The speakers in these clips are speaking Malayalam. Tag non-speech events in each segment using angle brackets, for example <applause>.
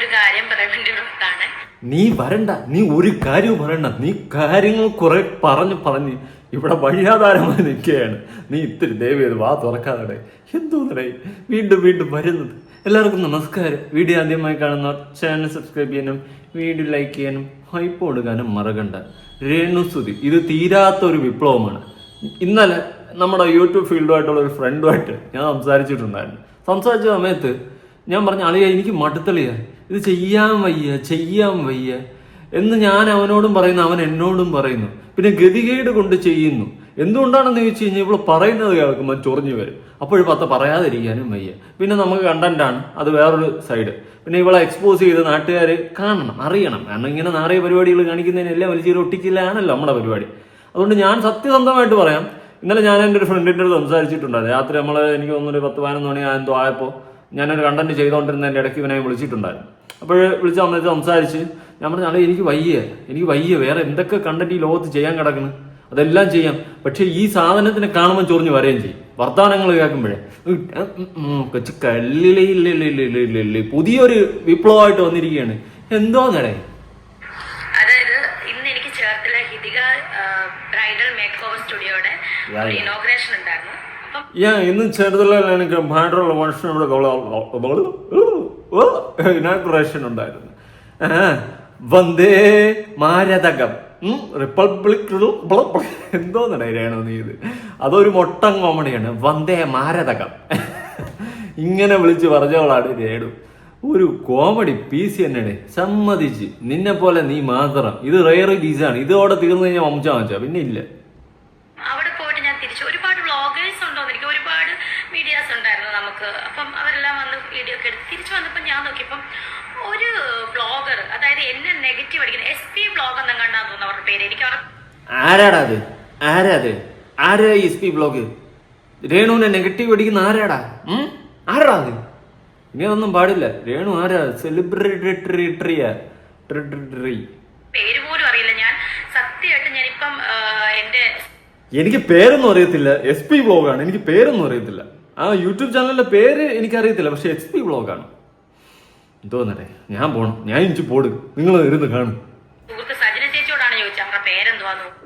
ഒരു കാര്യം പറയാൻ വേണ്ടി നീ വരണ്ട നീ ഒരു കാര്യവും പറയണ്ട. നീ കാര്യങ്ങൾ കുറെ പറഞ്ഞു പറഞ്ഞ് ഇവിടെ വഴിയാധാരമായി നിൽക്കുകയാണ്. നീ ഇത്തിരി ചെയ്ത് വാ തുറക്കാതെ എന്തോന്നടേ വീണ്ടും വീണ്ടും വരുന്നത്. എല്ലാവർക്കും നമസ്കാരം. വീഡിയോ ആദ്യമായി കാണുന്നവർ ചാനൽ സബ്സ്ക്രൈബ് ചെയ്യാനും വീഡിയോ ലൈക്ക് ചെയ്യാനും ഹൈപ്പ് കൊടുക്കാനും മറകണ്ട രേണുസ്തുതി ഇത് തീരാത്ത ഒരു വിപ്ലവമാണ്. ഇന്നലെ നമ്മുടെ യൂട്യൂബ് ഫീൽഡുമായിട്ടുള്ള ഒരു ഫ്രണ്ടുമായിട്ട് ഞാൻ സംസാരിച്ചിട്ടുണ്ടായിരുന്നു. സംസാരിച്ച സമയത്ത് ഞാൻ പറഞ്ഞു അളിയ എനിക്ക് മടുത്തളിയ. ഇത് ചെയ്യാൻ വയ്യ ചെയ്യാൻ വയ്യ എന്ന് ഞാൻ അവനോടും പറയുന്നു അവൻ എന്നോടും പറയുന്നു. പിന്നെ ഗതികേട് കൊണ്ട് ചെയ്യുന്നു. എന്തുകൊണ്ടാണെന്ന് ചോദിച്ചു കഴിഞ്ഞാൽ ഇവൾ പറയുന്നത് കേൾക്കുമ്പോൾ ചൊറിഞ്ഞു വരും. അപ്പോഴും പത്ത് പറയാതിരിക്കാനും വയ്യ. പിന്നെ നമുക്ക് കണ്ടന്റാണ് അത് വേറൊരു സൈഡ്. പിന്നെ ഇവളെ എക്സ്പോസ് ചെയ്ത് നാട്ടുകാർ കാണണം അറിയണം. കാരണം ഇങ്ങനെ നാറിയ പരിപാടികൾ കാണിക്കുന്നതിനെല്ലാം വലിയ ഒട്ടിക്കില്ലാണല്ലോ നമ്മുടെ പരിപാടി. അതുകൊണ്ട് ഞാൻ സത്യസന്ധമായിട്ട് പറയാം. ഇന്നലെ ഞാൻ എന്റെ ഒരു ഫ്രണ്ടിന്റെ അടുത്ത് സംസാരിച്ചിട്ടുണ്ടായിരുന്നു. രാത്രി നമ്മൾ എനിക്ക് തോന്നുന്നു ഒരു പത്ത് പതിനൊന്ന് മണി എന്തോ ആയപ്പോൾ ഞാനൊരു കണ്ടന്റ് ചെയ്തുകൊണ്ടിരുന്നതിന്റെ ഇടയ്ക്ക് ഇവനെ വിളിച്ചിട്ടുണ്ടായിരുന്നു. അപ്പോൾ വിളിച്ച വന്നിട്ട് സംസാരിച്ച്. ഞാൻ പറഞ്ഞു അല്ലെ എനിക്ക് വയ്യ. എനിക്ക് വയ്യ. വേറെ എന്തൊക്കെ കണ്ടന്റ് ഈ ലോകത്ത് ചെയ്യാൻ കിടക്കുന്നു അതെല്ലാം ചെയ്യാം. പക്ഷെ ഈ സാധനത്തിനെ കാണുമ്പോൾ ചൊറിഞ്ഞ് വരെയും ചെയ്യും. വർത്തമാനങ്ങൾ കേൾക്കുമ്പോഴേ. കൊച്ചു കല്ലിലെ പുതിയൊരു വിപ്ലവമായിട്ട് വന്നിരിക്കുകയാണ് എന്തോ അതായത് ഇന്ന് എനിക്ക് ചേർത്തിലെ ഹിതിക ബ്രൈഡൽ മേക്ക് ഓവർ സ്റ്റുഡിയോയുടെ ഇനോഗ്രേഷൻ ഉണ്ടായിരുന്നു. ഞാൻ ഇന്ന് ചെറുതുള്ള എനിക്ക് ഭാണ്ടുള്ള മനുഷ്യനോട് ഇനാഗുറേഷൻ ഉണ്ടായിരുന്നു. വന്ദേ മാരതകം. റിപ്പബ്ലിക് എന്തോ രേണു നീ ഇത്? അതൊരു മൊട്ടം കോമഡിയാണ്. വന്ദേ മാരതകം. ഇങ്ങനെ വിളിച്ച് പറഞ്ഞവളാണ് രേണു. ഒരു കോമഡി പീസ് എന്നെ സമ്മതിച്ച്. നിന്നെ പോലെ നീ മാത്രം. ഇത് റയർ പീസാണ് ഇതോടെ തീർന്നു കഴിഞ്ഞാൽ വംശം വാങ്ങിച്ചാ. പിന്നെ ഇല്ല അവിടെ പോയിട്ട് ഞാൻ തിരിച്ചു ഒരുപാട് വ്ളോഗേഴ്സ് ഉണ്ടോന്ന് എനിക്ക് ഒരുപാട് മീഡിയാസ് ഉണ്ടായിരുന്നു നമുക്ക് അപ്പം അവരെല്ലാം വന്ന് വീഡിയോ ഒക്കെ എടുത്ത് തിരിച്ചു വന്നപ്പോൾ ഞാൻ നോക്കിയപ്പം ഒരു വ്ളോഗർ അതായത് എന്നെ നെഗറ്റീവ് അടിക്കുന്ന എസ് പി വ്ളോഗ് എന്നും കണ്ടാന്ന് തോന്നുന്നു അവരുടെ പേര്. എനിക്ക് ആരാടാ അത്? ആരാ അത്? ആരാ എസ് പി ബ്ലോഗ് രേണുവിനെ നെഗറ്റീവ് അടിക്കുന്ന ആരാടാ? ആരാടാ അത്? ഇനി ഒന്നും പാടില്ല. രേണു ആരാ? സെലിബ്രിറ്ററി പേര് പോലും അറിയില്ല. ഞാൻ സത്യമായിട്ട് ഞാനിപ്പം എന്റെ എനിക്ക് പേരൊന്നും അറിയത്തില്ല. എസ് പി ബ്ലോഗാണ് എനിക്ക് പേരൊന്നും അറിയത്തില്ല. ആ യൂട്യൂബ് ചാനലിന്റെ പേര് എനിക്കറിയത്തില്ല പക്ഷെ എച്ച് പി ബ്ലോഗാണ് തോന്നട്ടെ ഞാൻ പോണം ഞാൻ ഇഞ്ചി പോട് നിങ്ങൾ ഇരുന്ന് കാണും.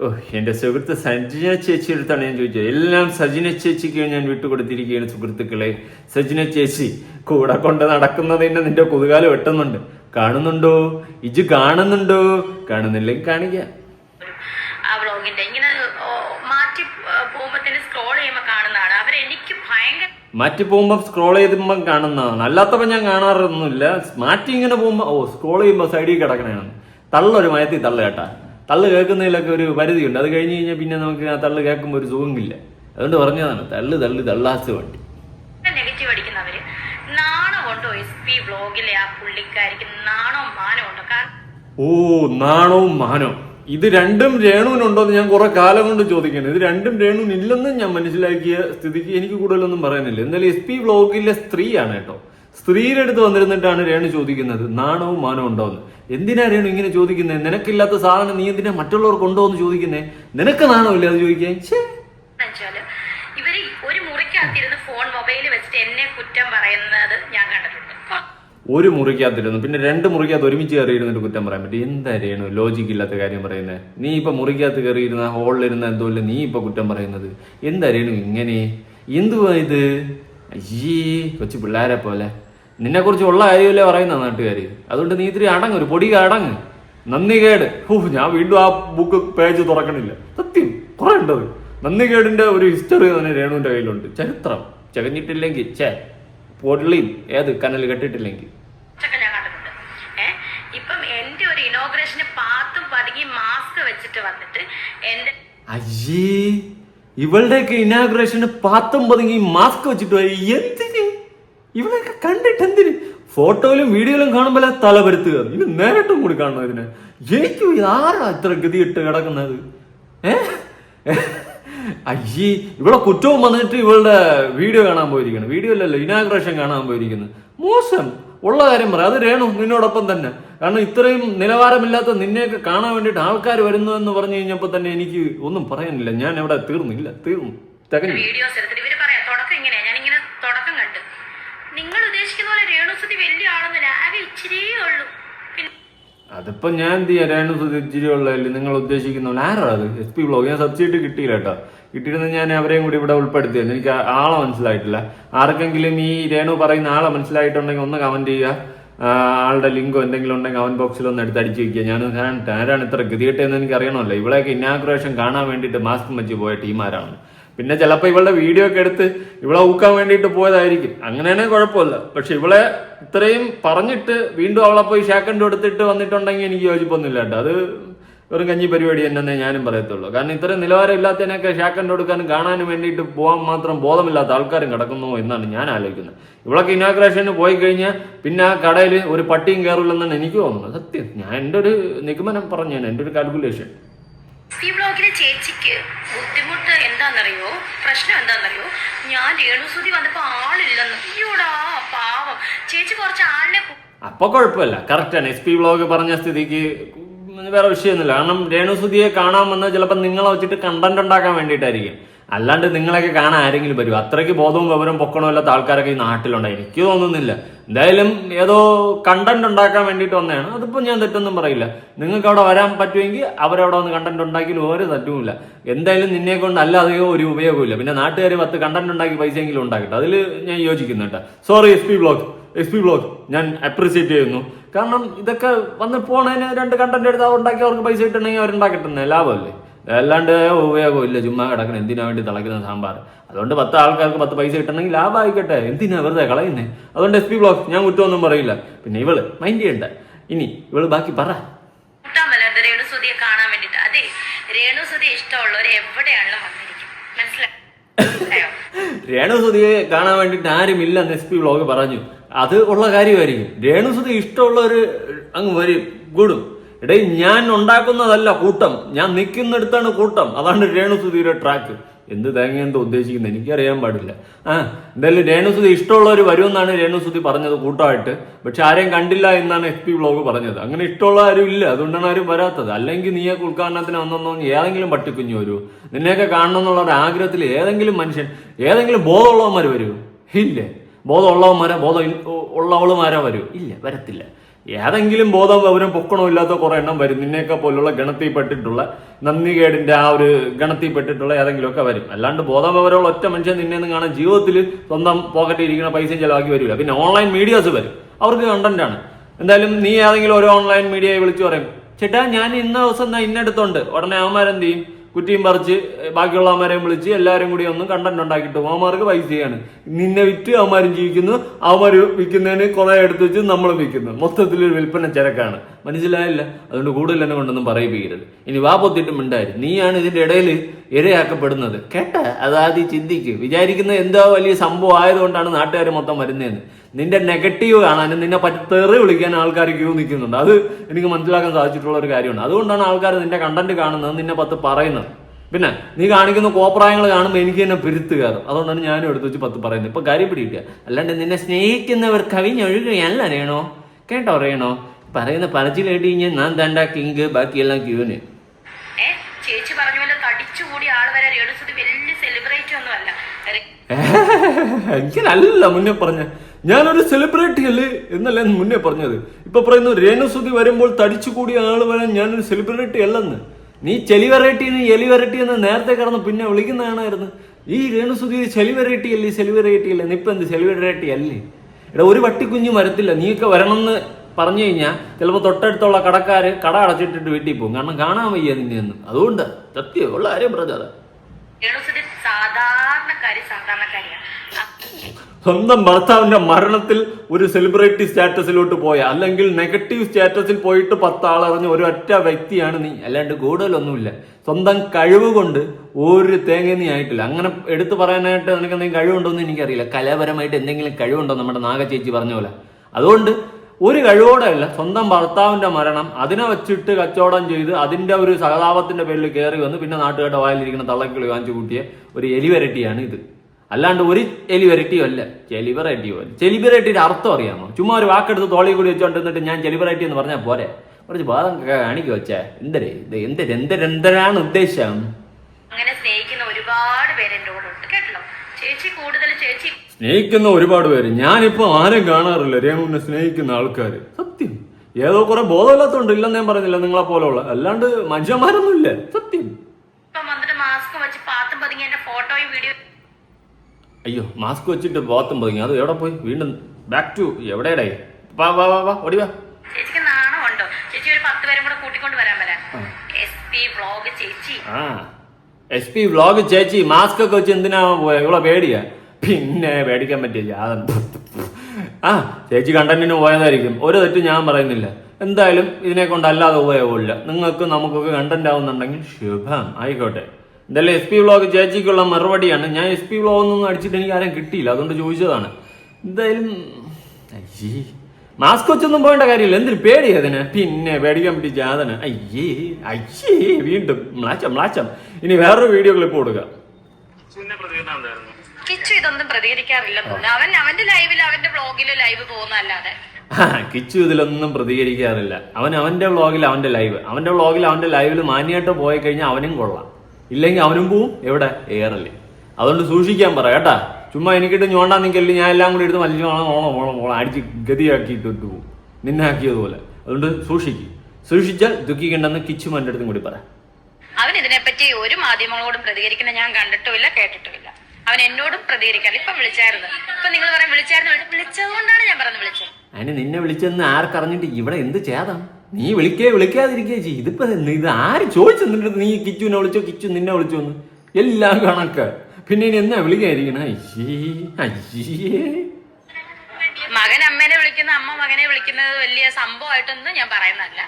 ഓ എന്റെ സുഹൃത്ത് സജിന ചേച്ചി അടുത്താണ് ഞാൻ ചോദിച്ചത്. എല്ലാം സജിന ചേച്ചിക്ക് ഞാൻ വിട്ടുകൊടുത്തിരിക്കുകയാണ് സുഹൃത്തുക്കളെ. സജിന ചേച്ചി കൂടെ കൊണ്ട് നടക്കുന്നതിന് നിന്റെ കൊതുകാലം വെട്ടുന്നുണ്ട്. കാണുന്നുണ്ടോ? ഇജ് കാണുന്നുണ്ടോ? കാണുന്നില്ലെങ്കിൽ കാണിക്കാം. മാറ്റി പോകുമ്പോൾ സ്ക്രോൾ ചെയ്തുമ്പോൾ കാണുന്നതാണ്. അല്ലാത്തപ്പോൾ ഞാൻ കാണാറൊന്നുമില്ല. മാറ്റി ഇങ്ങനെ പോകുമ്പോൾ ഓ സ്ക്രോൾ ചെയ്യുമ്പോൾ സൈഡിൽ കിടക്കണതാണ് തള്ളൊരു മയത്തിൽ തള്ളു കേട്ടാ. തള്ളു കേൾക്കുന്നതിലൊക്കെ ഒരു പരിധിയുണ്ട്. അത് കഴിഞ്ഞ് കഴിഞ്ഞാൽ പിന്നെ നമുക്ക് ആ തള്ളു കേൾക്കുമ്പോൾ ഒരു സുഖമില്ല അതുകൊണ്ട് പറഞ്ഞതാണ് തള്ളു തള്ളു തള്ളാസ് വണ്ടി. നെഗറ്റീവ് അടിക്കുന്നവര് നാണമുണ്ടോ എസ് പി വ്ളോഗിലെ ആ പുള്ളിക്കാരിക്ക്? നാണോ മാനോ ഉണ്ടോ? ഓ നാണവും മാനവും. ഇത് രണ്ടും രേണുവിനുണ്ടോ എന്ന് ഞാൻ കുറെ കാലം കൊണ്ട് ചോദിക്കുന്നത് ഇത് രണ്ടും രേണുവിന് ഇല്ലെന്നും ഞാൻ മനസ്സിലാക്കിയ സ്ഥിതിക്ക് എനിക്ക് കൂടുതലൊന്നും പറയാനില്ല. എന്തായാലും എസ് പി ബ്ലോക്കിലെ സ്ത്രീയാണ് കേട്ടോ. സ്ത്രീയുടെ അടുത്ത് വന്നിരുന്നിട്ടാണ് രേണു ചോദിക്കുന്നത് നാണവും മാനവും ഉണ്ടോ എന്ന് എന്തിനാ രേണു ഇങ്ങനെ ചോദിക്കുന്നത് നിനക്കില്ലാത്ത സാധനം നീ എന്തിനാ മറ്റുള്ളവർക്ക് ഉണ്ടോ എന്ന് ചോദിക്കുന്നേ? നിനക്ക് നാണമില്ല അത് ചോദിക്കാൻ ഛേ എന്ന് വെച്ചാൽ ഇവർ ഒരു മുറിക്കകത്തിരുന്ന് ഫോൺ മൊബൈൽ വെച്ചിട്ട് എന്നെ കുറ്റം പറയുന്നത് ഞാൻ കണ്ടിട്ടുണ്ട് കൊ- ഒരു മുറിക്കകത്തിരുന്നു. പിന്നെ രണ്ട് മുറിക്കകത്ത് ഒരുമിച്ച് കയറിയിരുന്നിട്ട് കുറ്റം പറയാൻ പറ്റും. എന്താ രേണു ലോജിക്ക് ഇല്ലാത്ത കാര്യം പറയുന്നത് നീ ഇപ്പൊ മുറിക്കകത്ത് കയറിയിരുന്ന ഹോളിലിരുന്ന എന്തോ ഇല്ല നീ ഇപ്പൊ കുറ്റം പറയുന്നത്? എന്താ രേണു ഇങ്ങനെ? എന്തുവാ ഇത്? അയ്യേ കൊച്ചു പിള്ളേരെ പോലെ. നിന്നെ കുറിച്ച് ഉള്ള കാര്യമല്ലേ പറയുന്ന നാട്ടുകാർ അതുകൊണ്ട് നീ ഇത്തിരി അടങ്ങ് ഒരു പൊടി അടങ്ങ്. നന്ദി കേട്. ഹൂ ഞാൻ വീണ്ടും ആ ബുക്ക് പേജ് തുറക്കണില്ല. സത്യം കുറെ ഉണ്ടത് നന്ദി കേടിന്റെ ഒരു ഹിസ്റ്ററി തന്നെ രേണുവിന്റെ കയ്യിലുണ്ട്. ചരിത്രം. ചകഞ്ഞിട്ടില്ലെങ്കിൽ ചേ പൊള്ളിയും ഏത് കനൽ കെട്ടിട്ടില്ലെങ്കിൽ. അയ്യേ ഇവളുടെയൊക്കെ ഇനാഗ്രേഷന് പാത്തും പതുങ്ങി മാസ്ക് വെച്ചിട്ട് എന്തിന്? ഇവളെയൊക്കെ കണ്ടിട്ട് എന്തിന്? ഫോട്ടോയിലും വീഡിയോയിലും കാണുമ്പോൾ തല വരുത്തുക ഇനി നേരിട്ടും കൂടി കാണണം ഇതിനെ? എനിക്ക് ആരാ ഇത്ര ഗതിയിട്ട് കിടക്കുന്നത്? ഏ? അയ്യേ ഇവിടെ കുറ്റവും വന്നിട്ട് ഇവളുടെ വീഡിയോ കാണാൻ പോയിരിക്കണം വീഡിയോ അല്ലല്ലോ ഇനാഗ്രേഷൻ കാണാൻ പോയിരിക്കുന്നു. മോശം. ഉള്ള കാര്യം പറയാം അത് രേണു നിന്നോടൊപ്പം തന്നെ. കാരണം ഇത്രയും നിലവാരമില്ലാത്ത നിന്നെയൊക്കെ കാണാൻ വേണ്ടിയിട്ട് ആൾക്കാർ വരുന്നു എന്ന് പറഞ്ഞു കഴിഞ്ഞപ്പോൾ തന്നെ എനിക്ക് ഒന്നും പറയാനില്ല. ഞാൻ അവിടെ തീർന്നില്ല. തീർന്നു. തികഞ്ഞു. വീഡിയോസ് എടുത്തിട്ട് ഇവർ പറയാം തുടക്കം ഇങ്ങനെയാ. ഞാൻ ഇങ്ങനെ തുടക്കം കണ്ട്. നിങ്ങൾ ഉദ്ദേശിക്കുന്ന പോലെ രേണുസുതി വലിയ ആളൊന്നുമില്ല. ആകെ ഇച്ചിരിയേ ഉള്ളൂ. അതിപ്പോ ഞാൻ എന്ത് ചെയ്യാം? രേണു സുധിച്ചിരി ഉള്ളതല്ലേ നിങ്ങൾ ഉദ്ദേശിക്കുന്ന പോലെ? ആരാ അത്? S P blog. ഞാൻ സബ്സിഡി കിട്ടിയില്ല കേട്ടോ. കിട്ടിയിരുന്ന ഞാൻ അവരെയും കൂടി ഇവിടെ ഉൾപ്പെടുത്തിയത് എനിക്ക് ആളെ മനസ്സിലായിട്ടില്ല. ആർക്കെങ്കിലും ഈ രേണു പറയുന്ന ആളെ മനസ്സിലായിട്ടുണ്ടെങ്കിൽ ഒന്ന് കമന്റ് ചെയ്യുക. ആളുടെ ലിങ്കോ എന്തെങ്കിലും ഉണ്ടെങ്കിൽ അവൻ ബോക്സിൽ ഒന്ന് എടുത്ത് അടിച്ചു വയ്ക്കുക ഞാൻ ആരാണ് ഇത്ര ഗതികെട്ടെന്ന് എനിക്ക് അറിയണമല്ലോ. ഇവളെയൊക്കെ ഇനാഗ്രേഷൻ കാണാൻ വേണ്ടിയിട്ട് മാസ്ക് വെച്ച് പോയ ടീമാരാണ് പിന്നെ ചിലപ്പോൾ ഇവളുടെ വീഡിയോ ഒക്കെ എടുത്ത് ഇവളെ ഊക്കാൻ വേണ്ടിയിട്ട് പോയതായിരിക്കും. അങ്ങനെയാണെങ്കിൽ കുഴപ്പമില്ല. പക്ഷെ ഇവളെ ഇത്രയും പറഞ്ഞിട്ട് വീണ്ടും അവളെ പോയി ഷാക്കണ്ട് എടുത്തിട്ട് വന്നിട്ടുണ്ടെങ്കിൽ എനിക്ക് യോജിപ്പൊന്നുമില്ല കേട്ടോ. അത് വെറും കഞ്ഞി പരിപാടി തന്നെ ഞാനും പറയത്തുള്ളൂ. കാരണം ഇത്രയും നിലവാരം ഇല്ലാത്തതിനൊക്കെ ഷാക്കന്റെ കൊടുക്കാനും കാണാനും വേണ്ടിയിട്ട് പോകാൻ മാത്രം ബോധമില്ലാത്ത ആൾക്കാരും കിടക്കുന്നു എന്നാണ് ഞാൻ ആലോചിക്കുന്നത്. ഇവളൊക്കെ ഇനോഗ്രേഷന് പോയി കഴിഞ്ഞാൽ പിന്നെ ആ കടയിൽ ഒരു പട്ടിയും കയറില്ലെന്നാണ് എനിക്ക് തോന്നുന്നത്. സത്യം. ഞാൻ എന്റെ ഒരു നിഗമനം പറഞ്ഞാണ് എന്റെ ഒരു കാൽക്കുലേഷൻ ഈ ബ്ലോഗിലെ ചേച്ചിക്ക് ബുദ്ധിമുട്ട് എന്താണെന്നറിയോ? പ്രശ്നം എന്താണെന്നറിയോ? ഞാൻ രേണുസുതി വന്നപ്പോ ആളില്ലെന്ന്. അയ്യോടാ പാവം. ചേച്ചി കുറച്ച് ആളിനെ അപ്പൊ കുഴപ്പമില്ല. ആണ്. എസ് പി ബ്ലോഗ് പറഞ്ഞ സ്ഥിതിക്ക് വേറെ വിഷയമൊന്നുമില്ല. കാരണം രേണുസുതിയെ കാണാൻ വന്നത് ചിലപ്പോൾ നിങ്ങളെ വെച്ചിട്ട് കണ്ടന്റ് ഉണ്ടാക്കാൻ വേണ്ടിയിട്ടായിരിക്കും. അല്ലാണ്ട് നിങ്ങളൊക്കെ കാണാൻ ആരെങ്കിലും വരും. അത്രയ്ക്ക് ബോധവും വിവരം പൊക്കണമല്ലാത്ത ആൾക്കാരൊക്കെ ഈ നാട്ടിലുണ്ടായി. എനിക്ക് തോന്നുന്നില്ല. എന്തായാലും ഏതോ കണ്ടന്റ് ഉണ്ടാക്കാൻ വേണ്ടിയിട്ട് വന്നതാണ്. അതിപ്പോൾ ഞാൻ തെറ്റൊന്നും പറയില്ല. നിങ്ങൾക്ക് അവിടെ വരാൻ പറ്റുമെങ്കിൽ അവരവിടെ വന്ന് കണ്ടന്റ് ഉണ്ടാക്കിയാലും ഒരു തെറ്റുമില്ല എന്തായാലും നിന്നെ കൊണ്ട് അല്ലാതെയോ ഒരു ഉപയോഗമില്ല പിന്നെ നാട്ടുകാർ പത്ത് കണ്ടന്റ് ഉണ്ടാക്കി പൈസയെങ്കിലും ഉണ്ടാക്കട്ടെ. അതിൽ ഞാൻ യോജിക്കുന്നുണ്ട്. Sorry S P block S P blog ഞാൻ അപ്രിസിയേറ്റ് ചെയ്യുന്നു. കാരണം ഇതൊക്കെ വന്ന് പോണതിന് രണ്ട് കണ്ടന്റ് എടുത്ത് ഉണ്ടാക്കി അവർക്ക് പൈസ കിട്ടണമെങ്കിൽ അവരുണ്ടാക്കിട്ടുണ്ടേ ലാഭമല്ലേ? അല്ലാണ്ട് ഉപയോഗമില്ല. ചുമ്മാ കിടക്കണം. എന്തിനാ വേണ്ടി തിളക്കുന്ന സാമ്പാർ? അതുകൊണ്ട് പത്ത് ആൾക്കാർക്ക് പത്ത് പൈസ കിട്ടണമെങ്കിൽ ലാഭമായിക്കട്ടെ. എന്തിനാ വെറുതെ കളയുന്നേ? അതുകൊണ്ട് എസ് പി ബ്ലോക്ക് ഞാൻ കുറ്റമൊന്നും പറയില്ല. പിന്നെ ഇവൾ മൈൻഡ് ചെയ്യണ്ട. ഇനി ഇവൾ ബാക്കി പറ. കാണാൻ വേണ്ടിട്ട്. അതെ രേണുസുതി ഇഷ്ടമുള്ളവർ എവിടെയാണെങ്കിലും മനസ്സിലായോ? രേണുസുതിയെ കാണാൻ വേണ്ടിട്ട് ആരും ഇല്ലെന്ന് എസ് പി വ്ളോഗ് പറഞ്ഞു. അത് ഉള്ള കാര്യമായിരിക്കും. രേണുസുതി ഇഷ്ടമുള്ളവർ അങ്ങ് വരും കൂടും. ഇടയിൽ ഞാൻ ഉണ്ടാക്കുന്നതല്ല കൂട്ടം. ഞാൻ നിൽക്കുന്നിടത്താണ് കൂട്ടം. അതാണ് രേണുസുതിയുടെ ട്രാക്ക് എന്ത് തേങ്ങ എന്തോ ഉദ്ദേശിക്കുന്നത് എനിക്കറിയാൻ പാടില്ല. ആ എന്തായാലും രേണുസുതി ഇഷ്ടമുള്ളവർ വരുമെന്നാണ് രേണുസുതി പറഞ്ഞത് കൂട്ടമായിട്ട്. പക്ഷെ ആരെയും കണ്ടില്ല എന്നാണ് എസ് പി ബ്ലോഗ് പറഞ്ഞത്. അങ്ങനെ ഇഷ്ടമുള്ള ആരും ഇല്ല. അതുകൊണ്ടാണ് ആരും വരാത്തത്. അല്ലെങ്കിൽ നീയൊക്കെ ഉദ്ഘാടനത്തിന് വന്നെന്നോ ഏതെങ്കിലും പട്ടിക്കുഞ്ഞു വരൂ. നിന്നെയൊക്കെ കാണണം എന്നുള്ള ആഗ്രഹത്തിൽ ഏതെങ്കിലും മനുഷ്യൻ ഏതെങ്കിലും ബോധമുള്ളവന്മാർ വരൂ. ഇല്ലേ? ബോധമുള്ളവന്മാരെ ബോധം ഉള്ളവളുമാരോ വരൂ. ഇല്ല വരത്തില്ല. ഏതെങ്കിലും ബോധം വിവരം പൊക്കണോ ഇല്ലാത്ത കുറെ എണ്ണം വരും. നിന്നെയൊക്കെ പോലുള്ള ഗണത്തിൽപ്പെട്ടിട്ടുള്ള നന്ദികേടിന്റെ ആ ഒരു ഗണത്തിൽപ്പെട്ടിട്ടുള്ള ഏതെങ്കിലുമൊക്കെ വരും. അല്ലാണ്ട് ബോധം വിവരമുള്ള ഒറ്റ മനുഷ്യൻ നിന്നെ ഒന്നും കാണാൻ ജീവിതത്തിൽ സ്വന്തം പോക്കറ്റിൽ ഇരിക്കുന്ന പൈസയും ചിലവാക്കി വരില്ല. പിന്നെ ഓൺലൈൻ മീഡിയാസ് വരും. അവർക്ക് കണ്ടന്റ് ആണ്. എന്തായാലും നീ ഏതെങ്കിലും ഒരു ഓൺലൈൻ മീഡിയയെ വിളിച്ചു പറയും ചേട്ടാ ഞാൻ ഇന്ന ദിവസം ഇന്നെടുത്തുണ്ട്. ഉടനെ അവന്മാരെന്ത് ചെയ്യും? കുറ്റിയും പറിച്ച് ബാക്കിയുള്ളവന്മാരെയും വിളിച്ച് എല്ലാവരും കൂടി ഒന്ന് കണ്ടന്റ് ഉണ്ടാക്കിയിട്ട് അവന്മാർക്ക് പൈസയാണ് നിന്നെ വിറ്റ് അവന്മാരും ജീവിക്കുന്നു. അവന്മാർ വിൽക്കുന്നതിന് കുറെ എടുത്ത് വെച്ച് നമ്മളും വിൽക്കുന്നു. മൊത്തത്തിൽ ഒരു വിൽപ്പന ചരക്കാണ്. മനസ്സിലായില്ല? അതുകൊണ്ട് കൂടുതൽ എന്നെ കൊണ്ടൊന്നും പറയിപ്പിക്കരുത്. ഇനി വാ പൊത്തിട്ടും ഉണ്ടായിരുന്നു നീയാണ് ഇതിന്റെ ഇടയിൽ ഇരയാക്കപ്പെടുന്നത്. കേട്ട? അതാദ്യം ചിന്തിക്ക്. വിചാരിക്കുന്ന എന്തോ വലിയ സംഭവം ആയതുകൊണ്ടാണ് നാട്ടുകാർ മൊത്തം വരുന്നതെന്ന്. നിന്റെ നെഗറ്റീവ് കാണാനും നിന്നെ പറ്റി തെറി വിളിക്കാൻ ആൾക്കാർ ക്യൂ നിൽക്കുന്നുണ്ട്. അത് എനിക്ക് മനസ്സിലാക്കാൻ സാധിച്ചിട്ടുള്ള ഒരു കാര്യമാണ് അതുകൊണ്ടാണ് ആൾക്കാർ നിന്റെ കണ്ടന്റ് കാണുന്നത് നിന്നെ പത്ത് പറയുന്നത്. പിന്നെ നീ കാണിക്കുന്ന കോപ്രായങ്ങൾ കാണുമ്പോൾ എനിക്ക് തന്നെ പെരുത്ത് കയറും അതുകൊണ്ടാണ് ഞാനും എടുത്ത് വെച്ച് പത്ത് പറയുന്നത്. ഇപ്പൊ കാര്യം പിടിക്കുക അല്ലാണ്ട് നിന്നെ സ്നേഹിക്കുന്നവർ കവിഞ്ഞൊഴുകുകയല്ല അറിയണോ? കേട്ടോ അറിയണോ? പറയുന്ന പറച്ചിലേട്ട് കഴിഞ്ഞാൽ ഞാൻ തണ്ട കിങ് ബാക്കിയെല്ലാം ക്യൂന് എനിക്ക് ചേച്ചി പറഞ്ഞ പോലെ തടിച്ചുകൂടി വരെ വലിയ സെലിബ്രിറ്റി രെ- എനിക്കല്ല മുന്നേ പറഞ്ഞ ഞാനൊരു സെലിബ്രിറ്റി അല്ലേ? എന്നല്ല മുന്നേ പറഞ്ഞത്. ഇപ്പൊ പറയുന്നു രേണുസുതി വരുമ്പോൾ തടിച്ചു കൂടിയ ആൾ വരാൻ ഞാനൊരു സെലിബ്രിറ്റി അല്ലെന്ന്. നീ ചെലി വെറൈറ്റി എന്ന് നേരത്തെ കടന്ന് പിന്നെ വിളിക്കുന്നതാണായിരുന്നു ഈ രേണുസുതി ചെലി വെറൈറ്റി അല്ലേ? സെലി വെറൈറ്റി അല്ലേ? നീ ഇപ്പൊ എന്ത് സെലി വെറൈറ്റി അല്ലേ? എടാ ഒരു വട്ടിക്കുഞ്ഞു വരത്തില്ല. നീയൊക്കെ വരണമെന്ന് പറഞ്ഞു കഴിഞ്ഞാൽ ചിലപ്പോൾ തൊട്ടടുത്തുള്ള കടക്കാർ കട അടച്ചിട്ടിട്ട് വീട്ടിൽ പോകും. കാരണം കാണാൻ വയ്യ നിന്നെ ഒന്നും അതുകൊണ്ട് സത്യം ഉള്ള ആരെയും പറഞ്ഞത്. സാധാരണക്കാരി സാധാരണക്കാരിയാണ് സ്വന്തം ഭർത്താവിന്റെ മരണത്തിൽ ഒരു സെലിബ്രിറ്റി സ്റ്റാറ്റസിലോട്ട് പോയ അല്ലെങ്കിൽ നെഗറ്റീവ് സ്റ്റാറ്റസിൽ പോയിട്ട് പത്താൾ അറിഞ്ഞ ഒരു ഒറ്റ വ്യക്തിയാണ് നീ. അല്ലാണ്ട് കൂടുതലൊന്നുമില്ല. സ്വന്തം കഴിവ് കൊണ്ട് ഒരു തേങ്ങ നീ ആയിട്ടില്ല. അങ്ങനെ എടുത്തു പറയാനായിട്ട് നിനക്ക് എന്തെങ്കിലും കഴിവുണ്ടോ എന്ന് എനിക്കറിയില്ല. കലാപരമായിട്ട് എന്തെങ്കിലും കഴിവുണ്ടോ നമ്മുടെ നാഗ ചേച്ചി പറഞ്ഞ പോലെ. അതുകൊണ്ട് ഒരു കഴിവോടെ അല്ല സ്വന്തം ഭർത്താവിന്റെ മരണം അതിനെ വെച്ചിട്ട് കച്ചവടം ചെയ്ത് അതിന്റെ ഒരു സഹതാപത്തിന്റെ പേരിൽ കയറി വന്ന് പിന്നെ നാട്ടുകാരുടെ വായിലിരിക്കുന്ന തള്ളക്കിളി വാങ്ങിച്ചു കൂട്ടിയ ഒരു എലിവരട്ടിയാണ് ഇത്. അല്ലാണ്ട് ഒരു എലി അല്ല. ചെലിബറേറ്റിയോ അല്ല ചെലിബറേറ്റിയുടെ അർത്ഥം അറിയാമോ? ചുമ്മാ ഒരു വാക്കെടുത്ത് തോളി കൂടി വെച്ചോണ്ടിരുന്നിട്ട് ഞാൻ ചെലിബറേറ്റി എന്ന് പറഞ്ഞാൽ പോരെ. കുറച്ച് ബാധം കാണിക്കു വെച്ചേ എന്തരേ? ഇത് എന്ത് എന്തൊരു എന്തരാണ് ഉദ്ദേശം? അങ്ങനെ സ്നേഹിക്കുന്ന ഒരുപാട് പേര് എന്റെ കൂടെ ഉണ്ട്. കേട്ടല്ലോ? ചേച്ചി കൂടുതൽ ചേച്ചി സ്നേഹിക്കുന്ന ഒരുപാട് പേര്. ഞാനിപ്പോ ആരും കാണാറില്ല. രേമുവിനെ സ്നേഹിക്കുന്ന ആൾക്കാർ സത്യം. ഏതോ കുറെ ബോധമില്ലാത്തോണ്ട് ഇല്ലെന്ന് ഞാൻ പറഞ്ഞില്ല. നിങ്ങളെ പോലെയുള്ള. അല്ലാണ്ട് മനുഷ്യന്മാരൊന്നും ഇല്ല സത്യം. ഇപ്പം വന്നിട്ട് മാസ്ക് വെച്ച് പാത്തും പതുങ്ങി എന്റെ ഫോട്ടോയും വീഡിയോ അയ്യോ മാസ്ക് വെച്ചിട്ട് ബോധം പോയി അത് എവിടെ പോയി? വീണ്ടും ബാക്ക് ടു എവിടെയടേ? വാ വാ വാ വാ ഓടി വാ. ചേച്ചിക്ക് നാണമുണ്ടോ ചേച്ചി ഒരു പത്ത് പേരും കൂടെ കൂട്ടിക്കൊണ്ട് വരാൻ വരാം എസ് പി വ്ളോഗ് ചേച്ചി. ആ. എസ് പി വ്ളോഗ് ചേച്ചി മാസ്ക് ഒക്കെ വെച്ച് എന്തിനാ പോയ ഇവിടെ പേടിയാ? പിന്നെ പേടിക്കാൻ പറ്റിയ ആ ചേച്ചി കണ്ടന്റിന് പോയതായിരിക്കും. ഒരു തെറ്റ് ഞാൻ പറയുന്നില്ല. എന്തായാലും ഇതിനെ കൊണ്ട് അല്ലാതെ ഉപയോഗമില്ല. നിങ്ങൾക്ക് നമുക്കൊക്കെ കണ്ടന്റ് ആവുന്നുണ്ടെങ്കിൽ ശുഭം. ആയിക്കോട്ടെ. എന്തായാലും എസ് പി വ്ളോഗ് ചേച്ചിക്കുള്ള മറുപടിയാണ്. ഞാൻ എസ് പി വ്ളോഗ് ഒന്നും അടിച്ചിട്ട് എനിക്ക് ആരും കിട്ടിയില്ല. അതുകൊണ്ട് ചോദിച്ചതാണ്. എന്തായാലും അയ്യേ. മാസ്ക് വെച്ചൊന്നും പോകേണ്ട കാര്യമില്ല. എന്തൊരു പേടിയതിന് പിന്നെ പേടിക്കാൻ പറ്റി ജാതന്. അയ്യേ അയ്യേ. വീണ്ടും മ്ലാച്ചം മ്ലാച്ചം. ഇനി വേറൊരു വീഡിയോ ക്ലിപ്പ് കൊടുക്കുക കിച്ചു ഇതൊന്നും അവൻ അവന്റെ ലൈവിൽ അവന്റെ ലൈവ് പോകുന്നല്ലാതെ കിച്ചു ഇതിലൊന്നും പ്രതികരിക്കാറില്ല. അവൻ അവന്റെ വ്ളോഗിൽ അവന്റെ ലൈവ് അവന്റെ വ്ളോഗിൽ അവന്റെ ലൈവിൽ മാന്യമായിട്ട് പോയി കഴിഞ്ഞാൽ അവനും കൊള്ളാം. ഇല്ലെങ്കിൽ അവനും പോവും. എവിടെ? ഏറൽ അതുകൊണ്ട് സൂക്ഷിക്കാൻ പറ കേട്ടാ. ചുമ്മാ എനിക്കിട്ട് ഞോണ്ടാ നിൽക്കല്ലേ ഞാൻ എല്ലാം കൂടി എടുത്ത് വലിയ ഓണം ഓണം ഓണം ഓണം അടിച്ച് ഗതിയാക്കിയിട്ട് പോകും നിന്നെ ആക്കിയതുപോലെ അതുകൊണ്ട് സൂക്ഷിക്കും. സൂക്ഷിച്ചാൽ ദുഃഖിക്കണ്ടെന്ന് കിച്ചു മന്റെ അടുത്തും കൂടി പറ അവൻ ഇതിനെപ്പറ്റി ഒരു മാധ്യമങ്ങളോടും പ്രതികരിക്കുന്ന ഞാൻ കണ്ടിട്ടുമില്ല കേട്ടിട്ടുമില്ല. അവൻ എന്നോടും പ്രതികരിക്കാറില്ല. ഇപ്പൊ വിളിച്ചായിരുന്നു. ഇപ്പൊ നിങ്ങൾ പറയാൻ വിളിച്ചായിരുന്നു. വിളിച്ചതുകൊണ്ടാണ് ഞാൻ പറഞ്ഞു വിളിച്ചത്. അതിന് നിന്നെ വിളിച്ചെന്ന് ആർക്കറിഞ്ഞിട്ട് ഇവിടെ എന്ത് ചേതം? നീ വിളിക്കേ വിളിക്കാതിരിക്കേ ചെയ്യും. ഇതിപ്പോ ഇത് ആര് ചോദിച്ചു നിന്നിട്ട് നീ കിച്ചുവിനെ വിളിച്ചോ കിച്ചു നിന്നെ വിളിച്ചോ എന്ന്? എല്ലാം കണക്ക്. പിന്നെ ഇനി എന്നാ വിളിക്കാതിരിക്കണ? അയ്യേ അയ്യേ. മകൻ അമ്മേനെ വിളിക്കുന്ന അമ്മ മകനെ വിളിക്കുന്നത് വലിയ സംഭവമായിട്ടൊന്നും ഞാൻ പറയുന്നതല്ല.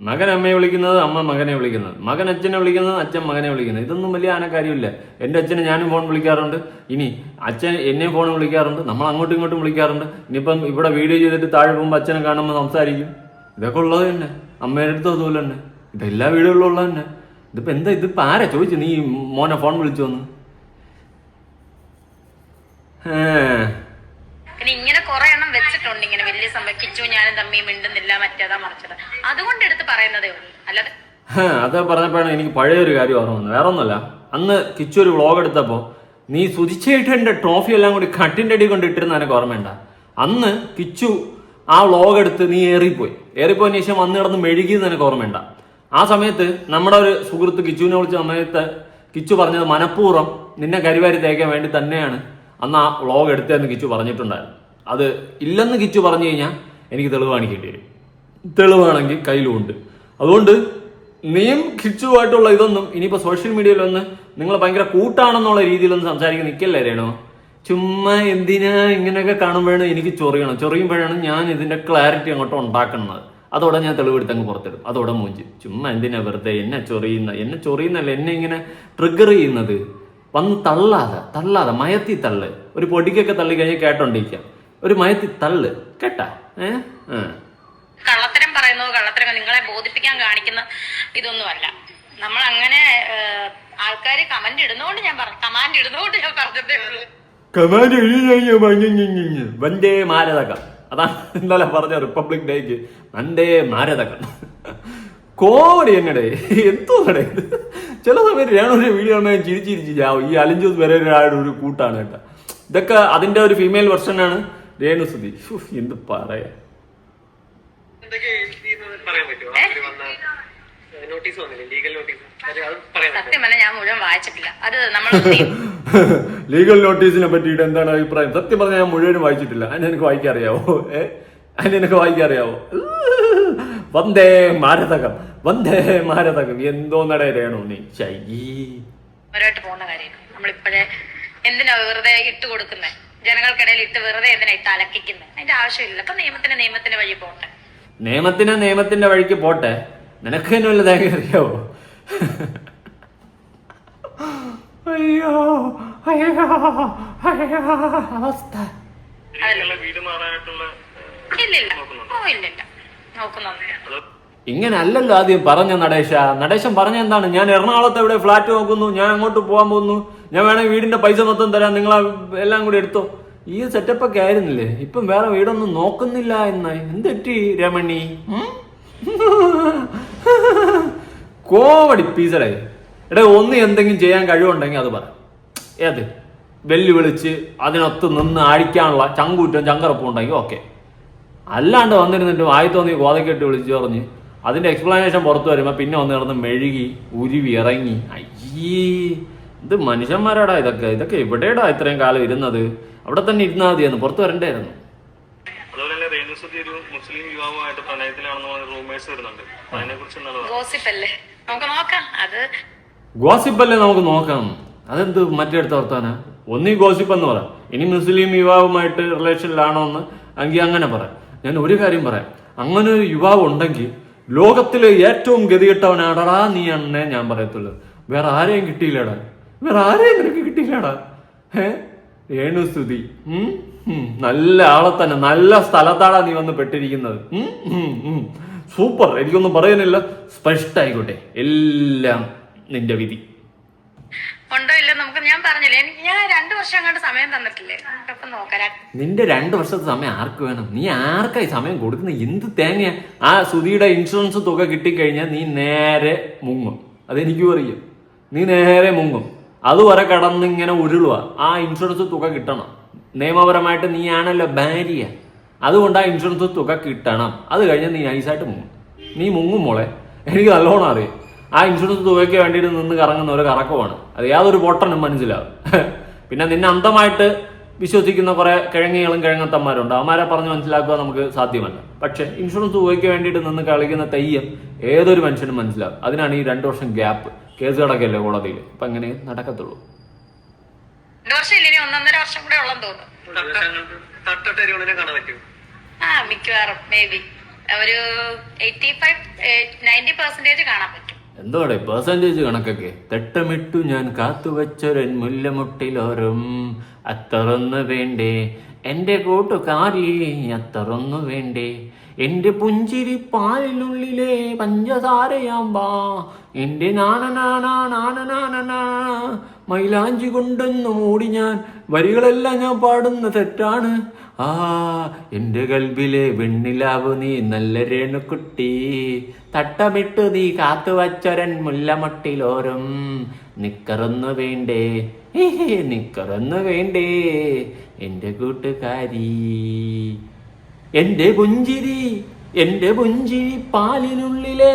മകൻ അമ്മയെ വിളിക്കുന്നത് അമ്മ മകനെ വിളിക്കുന്നത്. മകൻ അച്ഛനെ വിളിക്കുന്നത് അച്ഛൻ മകനെ വിളിക്കുന്നത്. ഇതൊന്നും വലിയ ആനക്കാര്യമില്ല. എന്റെ അച്ഛനെ ഞാനും ഫോൺ വിളിക്കാറുണ്ട്. ഇനി അച്ഛൻ എന്നെ ഫോൺ വിളിക്കാറുണ്ട്. നമ്മൾ അങ്ങോട്ടും ഇങ്ങോട്ടും വിളിക്കാറുണ്ട്. ഇനിയിപ്പം ഇവിടെ വീഡിയോ ചെയ്തിട്ട് താഴെ പോകുമ്പോൾ അച്ഛനെ കാണുമ്പോൾ സംസാരിക്കും. ഇതൊക്കെ ഉള്ളത് തന്നെ. അമ്മയുടെ അടുത്തും അതുപോലെ തന്നെ. ഇതെല്ലാ വീടുകളിലും ഉള്ളത് തന്നെ. ഇതിപ്പോ എന്താ ഇതിപ്പോ ആരാ ചോദിച്ചു നീ മോനെ ഫോൺ വിളിച്ചു വന്ന് ഇങ്ങനെ കുറെ എണ്ണം വെച്ചിട്ടുണ്ട് ഇങ്ങനെ വലിയ സംഭവം. കിച്ചു ഞാനും തമ്മി മിണ്ടുന്നില്ല മറ്റേതാ മറിച്ചത്. അതുകൊണ്ട് എടുത്ത് പറയുന്നതേ ഉള്ളൂ. അല്ലാതെ അത് പറഞ്ഞപ്പോഴാണ് എനിക്ക് പഴയ ഒരു കാര്യം ഓർമ്മ വന്നത്. വേറെ ഒന്നുമല്ല. അന്ന് കിച്ചു ഒരു വ്ളോഗ് എടുത്തപ്പോൾ നീ സുതിച്ചേട്ട് ട്രോഫി എല്ലാം കൂടി കട്ടിന്റെ അടി കൊണ്ട് ഇട്ടിരുന്ന എനിക്ക് ഓർമ്മയുണ്ട. അന്ന് കിച്ചു ആ വ്ളോഗ് എടുത്ത് നീ ഏറിപ്പോയി. ഏറിപ്പോയതിന് ശേഷം വന്ന് കിടന്ന് മെഴുകിയത് നിനക്ക് ഓർമ്മയുണ്ട? ആ സമയത്ത് നമ്മുടെ ഒരു സുഹൃത്ത് കിച്ചുവിനെ വിളിച്ച സമയത്ത് കിച്ചു പറഞ്ഞത് മനഃപൂർവം നിന്നെ കരിവാരി തേക്കാൻ വേണ്ടി തന്നെയാണ്. അന്ന് ആ വ്ളോഗ് എടുത്തതെന്ന് കിച്ചു പറഞ്ഞിട്ടുണ്ടായിരുന്നു. അത് ഇല്ലെന്ന് കിച്ചു പറഞ്ഞു കഴിഞ്ഞാൽ എനിക്ക് തെളിവ് കാണിക്കേണ്ടി വരും. തെളിവാണെങ്കിൽ കയ്യിലുമുണ്ട്. അതുകൊണ്ട് നീയും കിച്ചുമായിട്ടുള്ള ഇതൊന്നും ഇനിയിപ്പോൾ സോഷ്യൽ മീഡിയയിലൊന്ന് നിങ്ങൾ ഭയങ്കര കൂട്ടാണെന്നുള്ള രീതിയിലൊന്നും സംസാരിക്കാൻ നിൽക്കല്ലേ രേണോ? ചുമ്മാ എന്തിനാ ഇങ്ങനെയൊക്കെ കാണുമ്പോഴാണ് എനിക്ക് ചൊറിയണം. ചൊറിയുമ്പോഴാണ് ഞാൻ ഇതിന്റെ ക്ലാരിറ്റി അങ്ങോട്ട് ഉണ്ടാക്കുന്നത്. അതോടെ ഞാൻ തെളിവെടുത്ത് അങ്ങ് പുറത്തിടും. അതോടെ മൂഞ്ചി. ചുമ്മാ എന്തിനാ വെറുതെ എന്നെ ചൊറിയുന്ന എന്നെ ചൊറിയുന്നല്ല എന്നെ ഇങ്ങനെ ട്രിഗർ ചെയ്യുന്നത്? വന്ന് തള്ളാതെ തള്ളാതെ മയത്തി തള്ള്. ഒരു പൊടിക്കൊക്കെ തള്ളി കഴിഞ്ഞാൽ കേട്ടോണ്ടിരിക്കാം. ഒരു മയത്തി തള്ള്. കേട്ടാ? കള്ളത്തരം പറയുന്നു കള്ളത്തരം നിങ്ങളെ ബോധിപ്പിക്കാൻ കാണിക്കുന്ന ഇതൊന്നുമല്ല. നമ്മൾ അങ്ങനെ ആൾക്കാർ കമന്റ് ഇടുന്നോണ്ട് ഞാൻ പറഞ്ഞു കമാൻഡ് ഇടുന്നോണ്ട് ഞാൻ പറഞ്ഞതേ ഉള്ളൂ. വന്ദേ മാരതകം. അതാണ് ഇന്നലെ പറഞ്ഞ റിപ്പബ്ലിക് ഡേക്ക്. വന്ദേ മാരതകം. കോമഡി എങ്ങടെ? എന്തോടെ ചില സമയത്ത് ഞാനൊരു വീഡിയോ ഉണ്ടെങ്കിൽ ചിരിച്ചിരിച്ച് ചാവും ഈ അലിഞ്ചോസ് വരെ ഒരാളുടെ ഒരു കൂട്ടാണ് കേട്ടോ. ഇതൊക്കെ അതിന്റെ ഒരു ഫീമെയിൽ വെർഷനാണ് രേണു സുതി എന്ത് പറയാ? എന്തൊക്കെ പറയാൻ പറ്റുമോ? അവർ വന്ന നോട്ടീസ് വന്നില്ലേ? ലീഗൽ നോട്ടീസ് അത് അത് സത്യം പറഞ്ഞാൽ ഞാൻ മുഴുവൻ വായിച്ചിട്ടില്ല. അത് നമ്മൾ <laughs> ലീഗൽ നോട്ടീസിനെ പറ്റിയിട്ട് എന്താണ് അഭിപ്രായം? സത്യം പറഞ്ഞാൽ ഞാൻ മുഴുവനും വായിച്ചിട്ടില്ല. അതിന് എനിക്ക് വായിക്കാൻ അറിയാവോ ഏ? അതിന് എനിക്ക് വായിക്കാൻ അറിയാവോ വന്ദേ മാരതകം. വന്ദേ മാരതകം. എന്തോ നടയണോ നീ? ചൈ അവരായിട്ട് പോകുന്ന കാര്യം നമ്മളിപ്പോഴേ എന്തിനാ വെറുതെ ഇട്ട് കൊടുക്കുന്നത് ജനങ്ങൾക്കിടയിൽ ഇട്ട് വെറുതെ എന്തിനാ ഇട്ട് അലക്കിക്കുന്നത് അതിന്റെ ആവശ്യമില്ല അപ്പൊ നിയമത്തിന്റെ നിയമത്തിന്റെ വഴി പോട്ടെ. നിയമത്തിന് നിയമത്തിന്റെ വഴിക്ക് പോട്ടെ? നിനക്ക് തന്നെ വല്ല അറിയാവോ? അയ്യോ അയ്യോ അയ്യോ അവസ്ഥ. വീട് മാറാനായിട്ടുള്ള ഇങ്ങനെ അല്ലല്ലോ ആദ്യം പറഞ്ഞ നടേശ. നടേശൻ പറഞ്ഞ എന്താണ്? ഞാൻ എറണാകുളത്ത് എവിടെ ഫ്ലാറ്റ് നോക്കുന്നു ഞാൻ അങ്ങോട്ട് പോകാൻ പോകുന്നു. ഞാൻ വേണമെങ്കിൽ വീടിന്റെ പൈസ മൊത്തം തരാം നിങ്ങൾ എല്ലാം കൂടി എടുത്തോ. ഈ സെറ്റപ്പ് ഒക്കെ ആയിരുന്നില്ലേ? ഇപ്പം വേറെ വീടൊന്നും നോക്കുന്നില്ല എന്നായി എന്തെറ്റി രമണി? കോമഡി പീസടേ എടാ ഒന്ന് എന്തെങ്കിലും ചെയ്യാൻ കഴിവുണ്ടെങ്കിൽ അത് പറ. ഏത്? വെല്ലുവിളിച്ച് അതിനൊത്ത് നിന്ന് അഴിക്കാനുള്ള ചങ്കൂറ്റം ചങ്കറപ്പും ഉണ്ടെങ്കിൽ ഓക്കെ അല്ലാണ്ട് വന്നിരുന്നിട്ട് ആയി തോന്നി കോതക്കെട്ട് വിളിച്ചു പറഞ്ഞ് അതിന്റെ എക്സ്പ്ലനേഷൻ പുറത്തു വരുമ്പോൾ പിന്നെ ഒന്ന് കിടന്ന് മെഴുകി ഉരുവി ഇറങ്ങി. അയ്യേ ഇത് മനുഷ്യന്മാരാടാ ഇതൊക്കെ. ഇതൊക്കെ എവിടെയാടാ ഇത്രയും കാലം ഇരുന്നത്? അവിടെ തന്നെ ഇരുന്നാൽ മതിയെന്ന് പുറത്തു വരണ്ടായിരുന്നു. അതുപോലെ തന്നെ രേണുസുതി ഒരു മുസ്ലിം യുവാവുമായിട്ട് പ്രണയത്തിലാണെന്ന് പറഞ്ഞ റൂമേഴ്സ് വരുന്നുണ്ട്. അതിനെ കുറിച്ച് എന്താണ് നമുക്ക് നോക്കാം. അത് ഗോസിപ്പല്ലേ നമുക്ക് നോക്കാം. അതെന്ത് മറ്റേടുത്ത വർത്താന? ഒന്നീ ഗോസിപ്പ് എന്ന് പറ. ഇനി മുസ്ലിം യുവാവുമായിട്ട് റിലേഷനിലാണോ എന്ന് എങ്കിൽ അങ്ങനെ പറ. ഞാൻ ഒരു കാര്യം പറയാം. അങ്ങനെ ഒരു യുവാവ് ഉണ്ടെങ്കിൽ ലോകത്തിലെ ഏറ്റവും ഗതികെട്ടവനാടടാ നീ എന്നെ ഞാൻ പറയത്തുള്ളൂ. വേറെ ആരെയും കിട്ടിയില്ലടാ? വേറെ ആരെയും നിനക്ക് കിട്ടിയില്ലടാ? ഏ രേണുസ്തുതി ഉം? ഉം. നല്ല ആളെ തന്നെ. നല്ല സ്ഥലത്താടാ നീ വന്ന് പെട്ടിരിക്കുന്നത്. സൂപ്പർ. എനിക്കൊന്നും പറയാനില്ല. സ്പഷ്ട സ്പഷ്ടായിക്കോട്ടെ. എല്ലാം നിന്റെ വിധി. ഉണ്ടോ ഇല്ലോ നമുക്ക് ഞാൻ പറഞ്ഞില്ലേ? എനിക്ക് ഞാൻ രണ്ടു വർഷം അങ്ങോട്ട് സമയം തന്നിട്ടില്ലേ? നമുക്കപ്പം നോക്കാം. നിന്റെ രണ്ട് വർഷത്തെ സമയം ആർക്ക് വേണം? നീ ആർക്കായി സമയം കൊടുക്കുന്ന? എന്ത് തേങ്ങയാ? ആ സുധിയുടെ ഇൻഷുറൻസ് തുക കിട്ടിക്കഴിഞ്ഞാൽ നീ നേരെ മുങ്ങും. അതെനിക്കും അറിയാം. നീ നേരെ മുങ്ങും. അതുവരെ കടന്ന് ഇങ്ങനെ ഉരുളുക ആ ഇൻഷുറൻസ് തുക കിട്ടണം. നിയമപരമായിട്ട് നീ ആണല്ലോ ഭാര്യ. അതുകൊണ്ട് ആ ഇൻഷുറൻസ് തുക കിട്ടണം. അത് കഴിഞ്ഞാൽ നീ നൈസായിട്ട് മുങ്ങും നീ മുങ്ങും മോളെ. എനിക്ക് നല്ലോണം അറിയാം. ആ ഇൻഷുറൻസ് തുകയ്ക്ക് വേണ്ടിയിട്ട് നിന്ന് കറങ്ങുന്ന ഒരു കറക്കമാണ്. അത് യാതൊരു പൊട്ടനും മനസ്സിലാവും. <laughs> പിന്നെ നിന്നെ അന്തമായിട്ട് വിശ്വസിക്കുന്ന കുറെ കിഴങ്ങികളും കിഴങ്ങത്തന്മാരുണ്ട്. അവന്മാരെ പറഞ്ഞ് മനസ്സിലാക്കുക നമുക്ക് സാധ്യമല്ല. പക്ഷേ ഇൻഷുറൻസ് തുകയ്ക്ക് വേണ്ടിയിട്ട് നിന്ന് കളിക്കുന്ന തെയ്യം ഏതൊരു മനുഷ്യനും മനസ്സിലാവും. അതിനാണ് ഈ രണ്ടു വർഷം ഗ്യാപ്പ് കേസ് കിടക്കല്ലേ കോടതിയിൽ. അപ്പൊ അങ്ങനെ നടക്കത്തുള്ളൂ. ഒന്നൊന്നര വർഷം കൂടെ ഉള്ളെന്ന് തോന്നുന്നു. തട്ടട്ട് എരിവണിനെ കാണാൻ പറ്റും ആ മിക്കവാറും. മേ ബി ഒരു എയ്റ്റി ഫൈവ് നയന്റി പെർസെന്റേജ് കാണാൻ പറ്റും. എന്തോടെ പെർസെന്റേജ് കണക്കൊക്കെ? തെട്ടമിട്ടു ഞാൻ കാത്തുവച്ചൊരൻ മുല്ലമുട്ടിലോരും. അത്തറൊന്നു വേണ്ടേ? എന്റെ കൂട്ടുകാരി അത്തറൊന്നു വേണ്ടേ? എന്റെ പുഞ്ചിരി പാലിനുള്ളിലെ പഞ്ചസാരയാമ്പാ. എന്റെ നാനനാനാനാനനാ മൈലാഞ്ചി കൊണ്ടെന്ന് മൂടി ഞാൻ. വരികളെല്ലാം ഞാൻ പാടുന്ന തെറ്റാണ്. ആ എന്റെ കൽബിലെ വെണ്ണിലാവ് നീ നല്ല രേണുക്കുട്ടി. തട്ടമിട്ടു നീ കാത്തു വച്ചൊരൻ മുല്ലമട്ടിലോരും. നിക്കറൊന്നു വേണ്ടേ? നിക്കറൊന്നു വേണ്ടേ? എന്റെ കൂട്ടുകാരി. എന്റെ പുഞ്ചിരി എന്റെ പുഞ്ചിരി പാലിനുള്ളിലെ.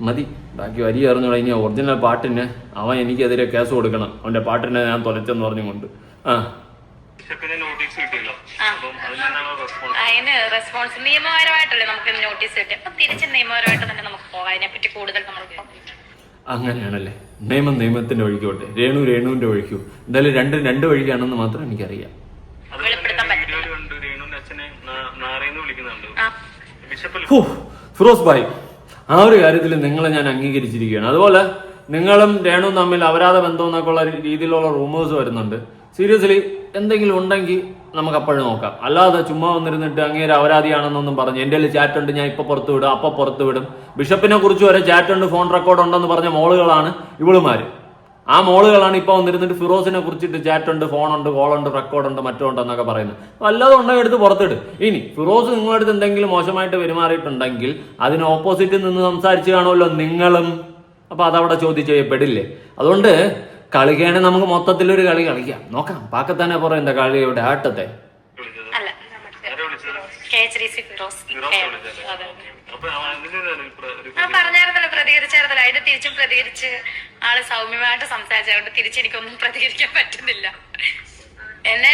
മതി ബാക്കി വരി അറിഞ്ഞു കഴിഞ്ഞാൽ ഒറിജിനൽ പാട്ടിന് അവൻ എനിക്കെതിരെ കേസ് കൊടുക്കണം. അവന്റെ പാട്ടിനെ ഞാൻ തുലച്ചെന്ന് പറഞ്ഞുകൊണ്ട്. ആ ബിഷപ്പിന് നോട്ടീസ് കിട്ടിയല്ലോ അപ്പം അതിനെന്താണ് റെസ്പോൺസ് അതിന് റെസ്പോൺസ് നിയമപരമായിട്ടല്ലേ നമുക്ക് നോട്ടീസ് കിട്ടി അപ്പൊ തിരിച്ച് നിയമപരമായിട്ട് തന്നെ നമുക്ക് പോകാം. അതിനെപ്പറ്റി കൂടുതൽ നമ്മൾ അങ്ങനെയാണല്ലേ. നിയമം നിയമത്തിന്റെ വഴിക്കോട്ടെ രേണു രേണുവിന്റെ വഴിക്കോ എന്തായാലും രണ്ട് രണ്ട് വഴിക്കാണെന്ന് മാത്രം എനിക്കറിയാം. ഫിറോസ് ഭായ് ആ ഒരു കാര്യത്തിൽ നിങ്ങളെ ഞാൻ അംഗീകരിച്ചിരിക്കുകയാണ്. അതുപോലെ നിങ്ങളും രേണുവും തമ്മിൽ അപരാധ ബന്ധം എന്നൊക്കെ ഉള്ള രീതിയിലുള്ള റൂമേഴ്സ് വരുന്നുണ്ട്. സീരിയസ്ലി എന്തെങ്കിലും ഉണ്ടെങ്കിൽ നമുക്ക് അപ്പോഴും നോക്കാം. അല്ലാതെ ചുമ്മാ വന്നിരുന്നിട്ട് അങ്ങേര് അപരാധിയാണെന്നൊന്നും പറഞ്ഞ് എന്റെ ചാറ്റ് ഉണ്ട് ഞാൻ ഇപ്പൊ പുറത്തു വിടും അപ്പൊ പുറത്തു വിടും. ബിഷപ്പിനെ കുറിച്ച് വരെ ചാറ്റ് ഉണ്ട് ഫോൺ റെക്കോർഡ് ഉണ്ടെന്ന് പറഞ്ഞ മോളുകളാണ് ഇവളുമാര്. ആ മോളുകളാണ് ഇപ്പൊ വന്നിരുന്നിട്ട് ഫിറോസിനെ കുറിച്ചിട്ട് ചാറ്റ് ഉണ്ട് കോൾ ഉണ്ട് ഫോണുണ്ട് കോളുണ്ട് റെക്കോർഡുണ്ട് മറ്റോ എന്നൊക്കെ പറയുന്നത്. വല്ലതും ഉണ്ടെങ്കിൽ എടുത്ത് പുറത്തിട്. ഇനി ഫിറോസ് നിങ്ങളുടെ അടുത്ത് എന്തെങ്കിലും മോശമായിട്ട് പെരുമാറിയിട്ടുണ്ടെങ്കിൽ അതിന് ഓപ്പോസിറ്റിൽ നിന്ന് സംസാരിച്ച് കാണുമല്ലോ നിങ്ങളും. അപ്പൊ അതവിടെ ചോദ്യം ചെയ്യപ്പെടില്ലേ? അതുകൊണ്ട് കളിക്കുകയാണെങ്കിൽ നമുക്ക് മൊത്തത്തിലൊരു കളി കളിക്കാം. നോക്കാം. പാക്കത്താനെ പുറം എന്താ കളിയുടെ ആട്ടത്തെ. പറഞ്ഞായിരുന്നല്ലോ പ്രതികരിച്ചായിരുന്നല്ലോ. അതിന് തിരിച്ചും പ്രതികരിച്ച് ആൾ സൗമ്യമായിട്ട് സംസാരിച്ചതുകൊണ്ട് തിരിച്ചെനിക്കൊന്നും പ്രതികരിക്കാൻ പറ്റുന്നില്ല. എന്നെ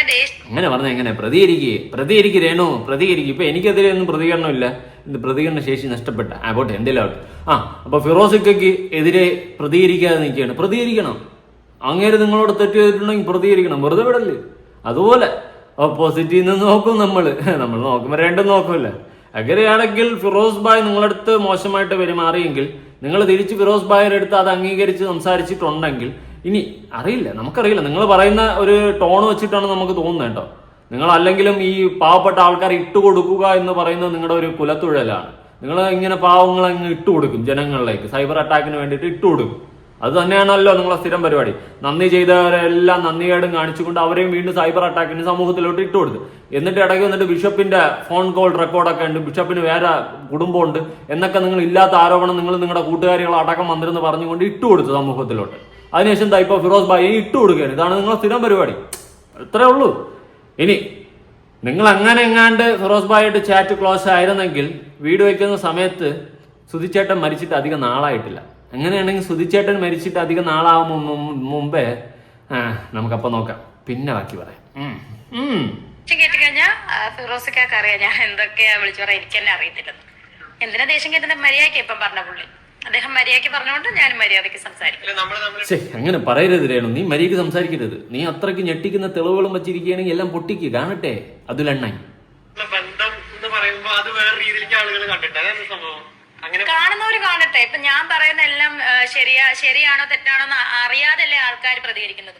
അങ്ങനെ പറഞ്ഞ എങ്ങനെ? പ്രതികരിക്കുക പ്രതികരിക്ക് രേണു. പ്രതികരിക്കും. ഇപ്പൊ എനിക്കെതിരെ ഒന്നും പ്രതികരണമില്ല ഇല്ല. പ്രതികരണ ശേഷി നഷ്ടപ്പെട്ട. ആ പോട്ടെ എന്തെങ്കിലും ആവട്ടെ. ആ അപ്പൊ ഫിറോസിക്കയ്ക്ക് എതിരെ പ്രതികരിക്കാതെ നിൽക്കുകയാണ്. പ്രതികരിക്കണം. അങ്ങേര് നിങ്ങളോട് തെറ്റ് ചെയ്തിട്ടുണ്ടെങ്കിൽ പ്രതികരിക്കണം. വെറുതെ വിടല്ലേ? അതുപോലെ ഓപ്പോസിറ്റിൽ നിന്ന് നോക്കും നമ്മൾ <laughs> നമ്മൾ നോക്കുമ്പോൾ രണ്ടും നോക്കുമല്ലേ അങ്ങനെയാണെങ്കിൽ ഫിറോസ് ബായ് നിങ്ങളടുത്ത് മോശമായിട്ട് പെരുമാറിയെങ്കിൽ നിങ്ങൾ തിരിച്ച് ഫിറോസ് ബായുടെ അടുത്ത് അത് അംഗീകരിച്ച് സംസാരിച്ചിട്ടുണ്ടെങ്കിൽ ഇനി അറിയില്ല നമുക്കറിയില്ല. നിങ്ങൾ പറയുന്ന ഒരു ടോൺ വെച്ചിട്ടാണ് നമുക്ക് തോന്നുന്നത് കേട്ടോ. നിങ്ങൾ അല്ലെങ്കിലും ഈ പാവപ്പെട്ട ആൾക്കാരെ ഇട്ടുകൊടുക്കുക എന്ന് പറയുന്നത് നിങ്ങളുടെ ഒരു കുലത്തുഴലാണ്. നിങ്ങൾ ഇങ്ങനെ പാവങ്ങളെ അങ്ങ് ഇട്ടുകൊടുക്കും ജനങ്ങളിലേക്ക്. സൈബർ അറ്റാക്കിന് വേണ്ടിയിട്ട് ഇട്ടുകൊടുക്കും അത് തന്നെയാണല്ലോ നിങ്ങളെ സ്ഥിരം പരിപാടി. നന്ദി ചെയ്തവരെല്ലാം നന്ദികേടും കാണിച്ചുകൊണ്ട് അവരെയും വീണ്ടും സൈബർ അറ്റാക്കിന് സമൂഹത്തിലോട്ട് ഇട്ടുകൊടുത്തു എന്നിട്ട് ഇടയ്ക്ക് വന്നിട്ട് ബിഷപ്പിന്റെ ഫോൺ കോൾ റെക്കോർഡൊക്കെ ഉണ്ട്. ബിഷപ്പിന് വേറെ കുടുംബമുണ്ട്. എന്നൊക്കെ നിങ്ങൾ ഇല്ലാത്ത ആരോപണം നിങ്ങൾ നിങ്ങളുടെ കൂട്ടുകാരികൾ അടക്കം വന്നിരുന്ന് പറഞ്ഞുകൊണ്ട് ഇട്ടുകൊടുത്തു സമൂഹത്തിലോട്ട്. അതിനുശേഷം എന്താ ഇപ്പൊ ഫിറോസ് ഭായി ഇട്ടുകൊടുക്കുകയാണ് ഇതാണ് നിങ്ങളെ സ്ഥിരം പരിപാടി. അത്രേ ഉള്ളൂ. ഇനി നിങ്ങൾ അങ്ങനെ എങ്ങാണ്ട് ഫിറോസ് ഭായിട്ട് ചാറ്റ് ക്ലോസ് ആയിരുന്നെങ്കിൽ വീട് വയ്ക്കുന്ന സമയത്ത് സുധിച്ചേട്ടൻ മരിച്ചിട്ട് അധികം നാളായിട്ടില്ല. അങ്ങനെയാണെങ്കിൽ സുധിച്ചേട്ടൻ മരിച്ചിട്ട് അധികം നാളാവും മുമ്പ് മുമ്പേ ആ നമുക്കപ്പം നോക്കാം. പിന്നെ ബാക്കി പറയാം. ഉം. ഉം. ദേഷ്യം കേട്ട് കഴിഞ്ഞാൽ ഫിറോസിക്കൊക്കെ അറിയാം. ഞാൻ എന്തൊക്കെയാ വിളിച്ചു പറയാം എനിക്ക് തന്നെ അറിയത്തില്ലെന്ന്. എന്തിനാ ദേഷ്യം കേട്ടുന്ന മര്യാദയ്ക്ക് ഇപ്പം പറഞ്ഞ പുള്ളി. അദ്ദേഹം മര്യാദയ്ക്ക് പറഞ്ഞുകൊണ്ട് ഞാൻ മര്യാദയ്ക്ക് സംസാരിക്കും. അങ്ങനെ പറയരുത് രേണു. നീ മര്യാദയ്ക്ക് സംസാരിക്കരുത്. നീ അത്രയ്ക്ക് ഞെട്ടിക്കുന്ന തെളിവുകളും വെച്ചിരിക്കുകയാണെങ്കിൽ എല്ലാം പൊട്ടിക്ക്. കാണട്ടെ അതിലെണ്ണായി ഉള്ള ബന്ധം എന്ന് പറയുമ്പോ അത് വേറെ രീതിയിലേക്ക് ആളുകൾ കണ്ടിട്ട്. അതാണ് സംഭവം. അങ്ങനെ കാണുന്നവര് കാണട്ടെ. ഇപ്പൊ ഞാൻ പറയുന്ന എല്ലാം ശരിയാ ശരിയാണോ തെറ്റാണോ എന്ന് അറിയാതല്ലേ ആൾക്കാർ പ്രതികരിക്കുന്നത്.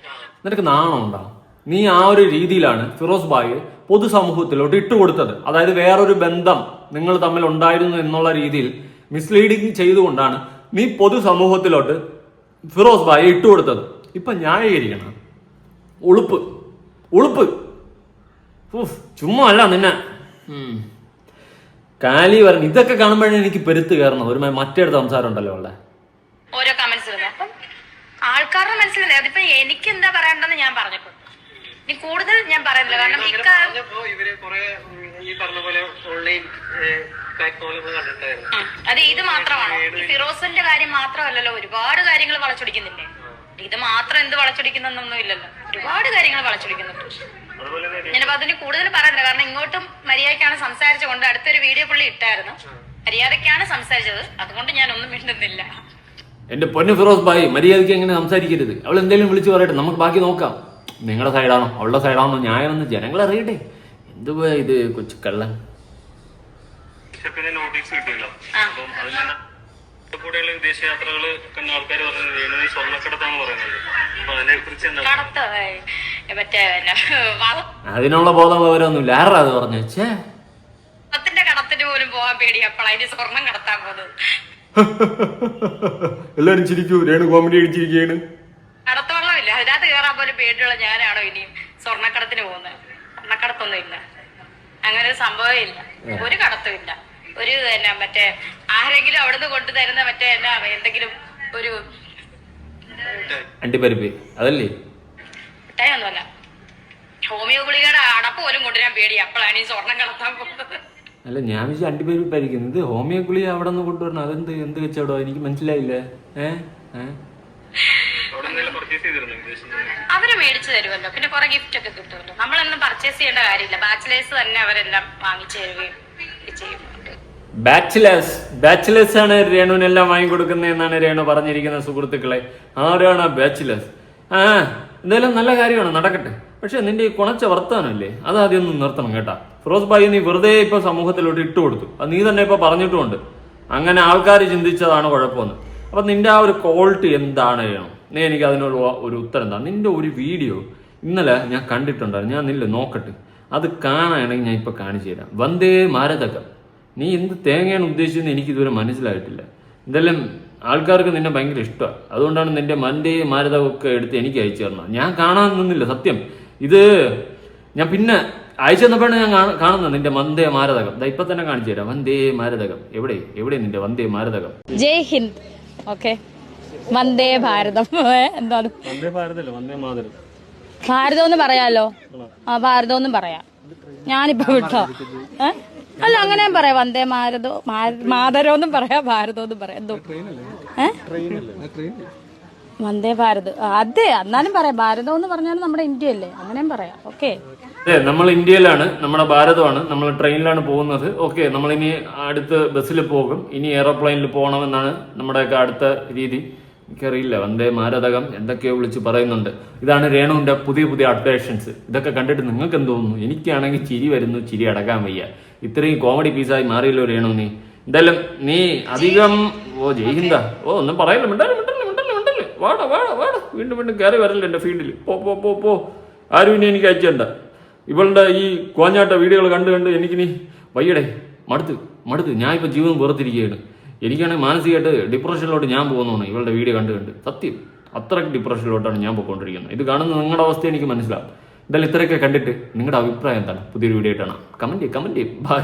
നിനക്ക് നാണം ഉണ്ടോ? നീ ആ ഒരു രീതിയിലാണ് ഫിറോസ് ബായി പൊതുസമൂഹത്തിലോട്ട് ഇട്ടുകൊടുത്തത് അതായത് വേറൊരു ബന്ധം നിങ്ങൾ തമ്മിൽ ഉണ്ടായിരുന്നു എന്നുള്ള രീതിയിൽ മിസ്ലീഡിങ് ചെയ്തുകൊണ്ടാണ് നീ പൊതുസമൂഹത്തിലോട്ട് ഫിറോസ് ബായി ഇട്ടുകൊടുത്തത് ഇപ്പൊ ന്യായീകരിക്കണം. ഉളുപ്പ്. ഉളുപ്പ്. ചുമ്മാ അല്ല നിന്നെ. ഉം. കാലി പറഞ്ഞു ഇതൊക്കെ കാണുമ്പോഴേ എനിക്ക് പെരുത്ത് കയറണം. ഒരു മറ്റേടുത്ത സംസാരം ഉണ്ടല്ലോ ഉള്ള ഓരോ കമന്റ്സ് ഇടുന്നത് അപ്പം ആൾക്കാരുടെ മനസ്സിലുണ്ട് അതിപ്പോ എനിക്ക് എന്താ പറയണ്ടെന്ന് ഞാൻ പറഞ്ഞപ്പോൾ ഇനി കൂടുതൽ ഞാൻ പറയുന്നില്ല. കാരണം കുറെ ഈ പറഞ്ഞ പോലെ ഓൺലൈൻ പ്ലാറ്റ്ഫോമിൽ കണ്ടിട്ടായിരുന്നു. അത് ഇത് മാത്രമാണോ. ഈ ഫിറോസിന്റെ കാര്യം മാത്രമല്ലല്ലോ. ഒരുപാട് കാര്യങ്ങൾ വളച്ചൊടിക്കുന്നില്ലേ? ഇത് മാത്രം എന്ത് വളച്ചൊടിക്കുന്നൊന്നും ഇല്ലല്ലോ ഒരുപാട് കാര്യങ്ങൾ വളച്ചൊടിക്കുന്നുണ്ട്. ഞാനിപ്പോ അതിന് കൂടുതൽ പറയുന്നില്ല കാരണം ഇങ്ങോട്ടും മര്യാദക്കാണ് സംസാരിച്ചുകൊണ്ട് അടുത്തൊരു വീഡിയോ പുള്ളി ഇട്ടായിരുന്നു. മര്യാദക്കാണ് സംസാരിച്ചത്. അതുകൊണ്ട് ഞാൻ ഒന്നും മിണ്ടുന്നില്ല. എന്റെ പൊന്നു ഫിറോസ് ഭായി മര്യാദയ്ക്ക് എങ്ങനെ സംസാരിക്കരുത്? അവൾ എന്തെങ്കിലും വിളിച്ചു പറയട്ടെ. നമുക്ക് ബാക്കി നോക്കാം. നിങ്ങളുടെ സൈഡാണോ അവളുടെ സൈഡാണോ ന്യായമെന്ന് ജനങ്ങൾ അറിയട്ടെ. എന്തുവാ ഇത് കൊച്ചു കള്ളൻ? നോട്ടീസ് കിട്ടിയല്ലോ. ആ. അപ്പം അതിൽ കൂടെയുള്ള വിദേശയാത്രകൾ കണ്ട ആൾക്കാർ പറയുന്നത് വേണു സ്വർണക്കടത്താന്ന് പറയുന്നത്. അപ്പൊ അതിനെ കുറിച്ച് എന്താ? കടത്ത്? ഏ, മറ്റേ പിന്നെ അതിനുള്ള ബോധം ആരാ അത് പറഞ്ഞു? വെച്ചേ കടത്തിന് പോലും പോകാൻ പേടി അതിന് സ്വർണം കടത്താൻ പോകുന്നത് <laughs> എല്ലാരും ചിരിക്കൂ. രേണു കോമഡി അടിച്ചിരിക്കുകയാണ് കടത്തോളമില്ല. അതിനകത്ത് കേറാൻ പോലും പേടിയുള്ള ഞാനാണോ ഇനിയും സ്വർണക്കടത്തിന് പോകുന്നത്? സ്വർണക്കടത്തൊന്നും ഇല്ല. അങ്ങനെ ഒരു സംഭവം ഇല്ല. ഒരു കടത്തും ഇല്ല. ഒരു എന്നാ മറ്റേ ആരെങ്കിലും അവിടുന്ന് കൊണ്ടുതരുന്ന മറ്റേ എന്നാ എന്തെങ്കിലും ഒരു അണ്ടിപ്പരിപ്പ്. അതല്ലേ? ഒന്നുമല്ല. ഹോമിയോ ഗുളികയുടെ അടപ്പ് പോലും കൊണ്ടുവരാൻ പേടി അപ്പോഴാണ് ഈ സ്വർണം കടത്താൻ പോകുന്നത്. അല്ല ഞാൻ വിചാരിച്ചു അണ്ടിപ്പരിപ്പായിരിക്കും. ഇത് ഹോമിയോ ഗുളി അവിടെ നിന്ന് കൊണ്ടുവരണം? അതെന്ത് എന്ത് കച്ചവടോ എനിക്ക് മനസ്സിലായില്ല. ഏ? അവർ മേടിച്ചു തരുമല്ലോ. പിന്നെ കുറെ ഗിഫ്റ്റ് ഒക്കെ കിട്ടുമല്ലോ. നമ്മളൊന്നും പർച്ചേസ് ചെയ്യേണ്ട കാര്യമില്ല. ബാച്ചിലേഴ്സ് തന്നെ അവരെല്ലാം വാങ്ങിച്ചു തരുകയും ചെയ്യുന്നുണ്ട് ബാച്ചിലേഴ്സ് ബാച്ചിലേഴ്സ് ആണ് രേണുവിനെല്ലാം വാങ്ങിക്കൊടുക്കുന്നത് എന്നാണ് രേണു പറഞ്ഞിരിക്കുന്ന സുഹൃത്തുക്കളെ. ആരാണ് ബാച്ചിലേഴ്സ് ആ എന്തായാലും നല്ല കാര്യമാണ് നടക്കട്ടെ. പക്ഷെ നിന്റെ ഈ കുണച്ച വർത്താനല്ലേ? അത് ആദ്യം ഒന്ന് നിർത്തണം കേട്ടാ. ഫിറോസ് ഭായി നീ വെറുതെ ഇപ്പൊ സമൂഹത്തിലോട്ട് ഇട്ട് കൊടുത്തു. അത് നീ തന്നെ ഇപ്പൊ പറഞ്ഞിട്ടുമുണ്ട്. അങ്ങനെ ആൾക്കാർ ചിന്തിച്ചതാണ് കുഴപ്പമെന്ന്. അപ്പൊ നിന്റെ ആ ഒരു ക്വാളിറ്റി എന്താണ് രേണു? നീ എനിക്ക് അതിനുള്ള ഒരു ഉത്തരം എന്താ നിന്റെ ഒരു വീഡിയോ ഇന്നലെ ഞാൻ കണ്ടിട്ടുണ്ടായിരുന്നു. ഞാൻ നില്ല നോക്കട്ടെ. അത് കാണുകയാണെങ്കിൽ ഞാൻ ഇപ്പൊ കാണിച്ചു തരാം. വന്ദേ മാരതകം. നീ എന്ത് തേങ്ങയാണ് ഉദ്ദേശിച്ചതെന്ന് എനിക്ക് ഇതുവരെ മനസ്സിലായിട്ടില്ല. എന്തായാലും ആൾക്കാർക്ക് നിന്നെ ഭയങ്കര ഇഷ്ടമാണ് അതുകൊണ്ടാണ് നിന്റെ മന്റെ മാരതമൊക്കെ എടുത്ത് എനിക്ക് അയച്ചു തരണം ഞാൻ കാണാൻ നിന്നില്ല സത്യം. ഇത് ഞാൻ പിന്നെ അയച്ചു തന്നപ്പോഴാണ് ഞാൻ കാണ- കാണുന്നത് നിന്റെ വന്ദേ മാരതകം ദാ ഇപ്പൊ തന്നെ കാണിച്ചു തരാം. വന്ദേ മാരതകം എവിടെ? എവിടെ നിന്റെ വന്ദേ മാരതകം ജയ് ഹിന്ദ്. ഓക്കെ. വന്ദേ ഭാരതം. <laughs> ഏ, എന്താണ്? വന്ദേ ഭാരതല്ലേ? വന്ദേ മാതരം. ഭാരതം എന്ന് പറയാലോ? ആ ഭാരതം എന്നും പറയാം. ഞാനിപ്പോ വിട്ടോ. ഏ? അല്ല അങ്ങനെയും പറയാം. വന്ദേ മാരതോ മാതരോ എന്നും പറയാം ഭാരതോ എന്നും പറയാം. എന്തോ? വന്ദേ ഭാരത്. അതെ എന്നാലും പറയാം. ഭാരതം എന്ന് പറഞ്ഞാൽ നമ്മുടെ ഇന്ത്യ അല്ലേ അങ്ങനെയും പറയാം. ഓക്കെ. അതെ നമ്മൾ ഇന്ത്യയിലാണ് നമ്മുടെ ഭാരതമാണ് നമ്മൾ ട്രെയിനിലാണ് പോകുന്നത്. ഓക്കെ നമ്മൾ ഇനി അടുത്ത് ബസ്സിൽ പോകും. ഇനി എയറോപ്ലെയിനിൽ പോകണമെന്നാണ് നമ്മുടെയൊക്കെ അടുത്ത രീതി. എനിക്കറിയില്ല. വന്ദേ മാരതകം എന്തൊക്കെയോ വിളിച്ച് പറയുന്നുണ്ട്. ഇതാണ് രേണുവിന്റെ പുതിയ പുതിയ അപ്ഡേഷൻസ്. ഇതൊക്കെ കണ്ടിട്ട് നിങ്ങൾക്ക് എന്ത് തോന്നുന്നു? എനിക്കാണെങ്കിൽ ചിരി വരുന്നു ചിരി അടക്കാൻ വയ്യ. ഇത്രയും കോമഡി പീസായി മാറിയല്ലോ രേണു നീ. എന്തായാലും നീ അധികം ഓ ജയിഹിന്ദ ഓ ഒന്നും പറയല്ല. മിണ്ടല്ലേ മിണ്ടല്ലേ മിണ്ടല്ലേ മിണ്ടല്ലേ. വാടാ വാട വാട. വീണ്ടും വീണ്ടും കയറി വരല്ലേ എന്റെ ഫീൽഡിൽ പോ പോ പോ പോ. ആരും ഇനി എനിക്ക് അയച്ചണ്ട. ഇവളുടെ ഈ കോഞ്ഞാട്ട വീഡിയോകൾ കണ്ട് കണ്ട് എനിക്കിനി വയ്യടേ. മടുത്ത് മടുത്ത്. ഞാൻ ഇപ്പൊ ജീവിതം വെറുത്തിരിക്കുകയാണ്. എനിക്കാണെങ്കിൽ മാനസികമായിട്ട് ഡിപ്രഷനിലോട്ട് ഞാൻ പോകുന്നതാണ്. ഇവളുടെ വീഡിയോ കണ്ട് കണ്ട്. സത്യം. അത്രയ്ക്ക് ഡിപ്രഷനിലോട്ടാണ് ഞാൻ പോയിക്കൊണ്ടിരിക്കുന്നത്. ഇത് കാണുന്ന നിങ്ങളുടെ അവസ്ഥ എനിക്ക് മനസ്സിലാവും. എന്തായാലും ഇത്രയൊക്കെ കണ്ടിട്ട് നിങ്ങളുടെ അഭിപ്രായം എന്താണ്? പുതിയൊരു വീഡിയോ ആയിട്ടാണ്. Comment comment by